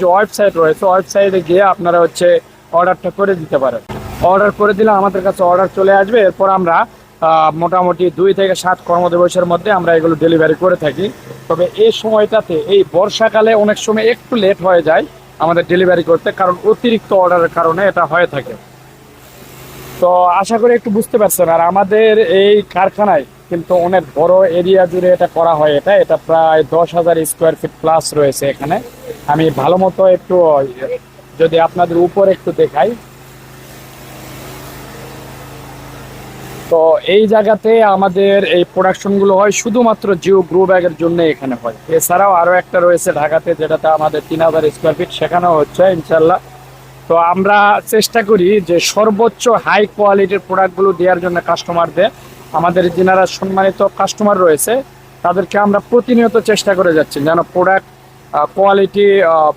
যে ওয়েবসাইট রয়েছে ওয়েবসাইটে গিয়ে আপনারা হচ্ছে অর্ডারটা করে দিতে পারেন। অর্ডার করে দিলে আমাদের কাছে অর্ডার চলে আসবে। এরপর আমরা মোটামুটি দুই থেকে সাত কর্মদিবসের মধ্যে আমরা এগুলো ডেলিভারি করে থাকি। তবে এই সময়টাতে, এই বর্ষাকালে অনেক সময় একটু লেট হয়ে যায় আমাদের ডেলিভারি করতে, কারণ অতিরিক্ত অর্ডারের কারণে এটা হয়ে থাকে। তো আশা করি একটু বুঝতে পারছেন, আর আমাদের এই কারখানায় কিন্তু অনেক বড় এরিয়া জুড়ে এটা করা হয় এটা। এটা প্রায় দশ হাজার স্কোয়ার ফিট প্লাস রয়েছে এখানে। আমি ভালো মতো একটু যদি আপনাদের উপর একটু দেখাই। তো এই জায়গাতে আমাদের এই প্রোডাকশনগুলো হয় শুধুমাত্র জিও গ্রো ব্যাগের জন্য এখানে হয়। এছাড়াও আরও একটা রয়েছে ঢাকাতে, যেটাতে আমাদের তিন হাজার স্কোয়ার ফিট সেখানেও হচ্ছে ইনশাল্লাহ তো আমরা চেষ্টা করি যে সর্বোচ্চ হাই কোয়ালিটির প্রোডাক্টগুলো দেওয়ার জন্য কাস্টমারদের আমাদের যেনারা সম্মানিত কাস্টমার রয়েছে, তাদেরকে আমরা প্রতিনিয়ত চেষ্টা করে যাচ্ছি যেন প্রোডাক্ট Uh, quality uh,